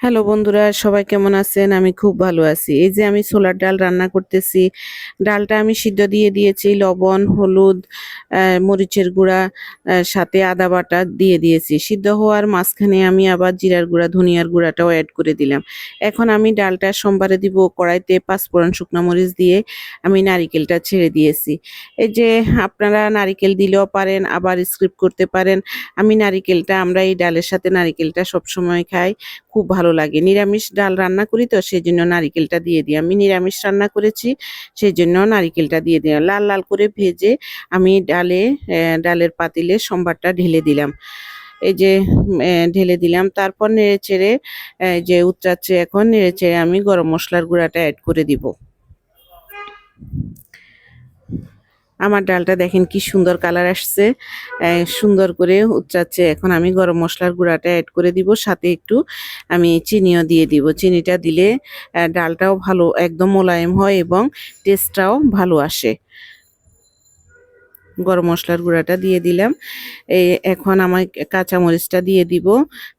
Hello বন্ধুরা, সবাই কেমন আছেন? আমি খুব ভালো আছি। এই যে আমি ছোলার ডাল রান্না করতেছি। ডালটা আমি সিদ্ধ দিয়ে দিয়েছি, লবণ, হলুদ মরিচের গুঁড়া সাথে আদা বাটা দিয়ে দিয়েছি। সিদ্ধ হওয়ার মাঝখানে আমি আবার জিরার গুঁড়া, ধনিয়ার গুঁড়াটাও অ্যাড করে দিলাম। এখন আমি ডালটা সোমবারে দিব কড়াইতে পাঁচফোড়ন শুকনো মরিচ দিয়ে আমি নারিকেলটা ছেড়ে দিয়েছি। এই যে আপনারা নারিকেল দিলেও পারেন, আবার স্ক্রিপ্ট করতে পারেন। আমি নারিকেলটা, আমরা এই ডালের সাথে নারিকেলটা সবসময় খাই। খুব ভালো লাগে। নিরামিষ ডাল রান্না করি তো সেই জন্য নারিকেলটা দিয়ে দিই। আমি নিরামিষ রান্না করেছি সেই জন্য নারিকেলটা দিয়ে দিলাম। লাল লাল করে ভেজে আমি ডালে ডালের পাতিলে সোমবারটা ঢেলে দিলাম। এই যে ঢেলে দিলাম। তারপর নেড়ে চেড়ে যে উচ্চাচ্ছে এখন, নেড়ে চেড়ে আমি গরম মশলার গুঁড়াটা অ্যাড করে দিব। আমার ডালটা দেখেন কি সুন্দর কালার আসছে। সুন্দর করে উচ্চাচ্ছে এখন আমি গরম মশলার গুঁড়াটা অ্যাড করে দিব, সাথে একটু আমি চিনিও দিয়ে দিব। চিনিটা দিলে ডালটাও ভালো, একদম মোলায়েম হয় এবং টেস্টটাও ভালো আসে। গরম মশলার গুঁড়াটা দিয়ে দিলাম। এই এখন আমার কাঁচা মরিচটা দিয়ে দিব।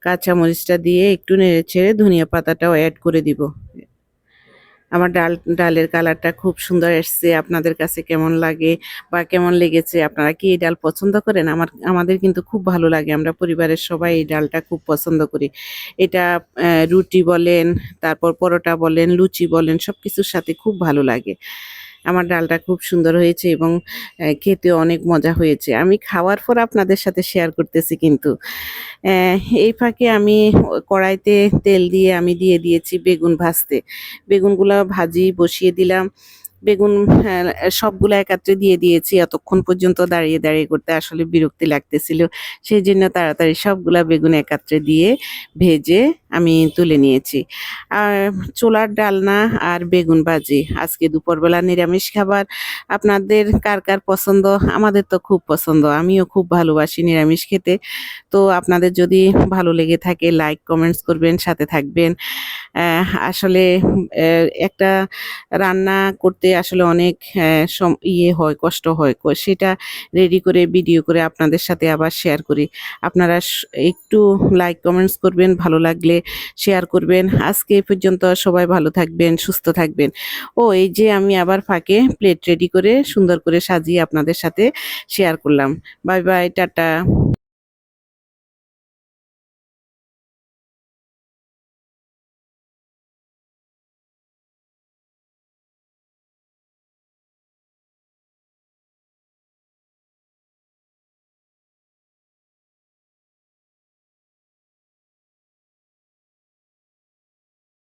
কাঁচা মরিচটা দিয়ে একটু নেড়ে ছেড়ে ধনিয়া পাতাটাও অ্যাড করে দিব। আমার ডাল, ডালের কালারটা খুব সুন্দর এসছে। আপনাদের কাছে কেমন লাগে বা কেমন লেগেছে? আপনারা কি এই ডাল পছন্দ করেন? আমার, আমাদের কিন্তু খুব ভালো লাগে। আমরা পরিবারের সবাই এই ডালটা খুব পছন্দ করি। এটা রুটি বলেন, তারপর পরোটা বলেন, লুচি বলেন সব কিছুর সাথে খুব ভালো লাগে। আমার ডালটা খুব সুন্দর হয়েছে এবং খেতে অনেক মজা হয়েছে। আমি খাওয়ার পর আপনাদের সাথে শেয়ার করতেছি কিন্তু। এই ফাঁকে আমি কড়াইতে তেল দিয়ে আমি দিয়ে দিয়েছি বেগুন ভাজতে। বেগুনগুলো ভাজি বসিয়ে দিলাম। বেগুন সবগুলো একাত্রে দিয়ে দিয়েছি। এতক্ষণ পর্যন্ত দাঁড়িয়ে দাঁড়িয়ে করতে আসলে বিরক্তি লাগতেছিল। সেই জন্য তাড়াতাড়ি সবগুলা বেগুন একাত্রে দিয়ে ভেজে আমি তুলে নিয়েছি। আর চোলার ডালনা আর বেগুন ভাজি। আজকে দুপুরবেলা নিরামিষ খাবার। আপনাদের কার কার পছন্দ? আমাদের তো খুব পছন্দ। আমিও খুব ভালোবাসি নিরামিষ খেতে। তো আপনাদের যদি ভালো লেগে থাকে লাইক কমেন্টস করবেন, সাথে থাকবেন। আসলে একটা রান্না করতে আসলে অনেক সম- ইয়ে হয়, কষ্ট হয়। সেটা রেডি করে ভিডিও করে আপনাদের সাথে আবার শেয়ার করি। আপনারা একটু লাইক কমেন্টস করবেন, ভালো লাগলে শেয়ার করবেন। আজকে এই পর্যন্ত সবাই ভালো থাকবেন, সুস্থ থাকবেন। ও, এই যে আমি আবার ফাঁকে প্লেট রেডি করে সুন্দর করে সাজিয়ে আপনাদের সাথে শেয়ার করলাম। Bye bye tata.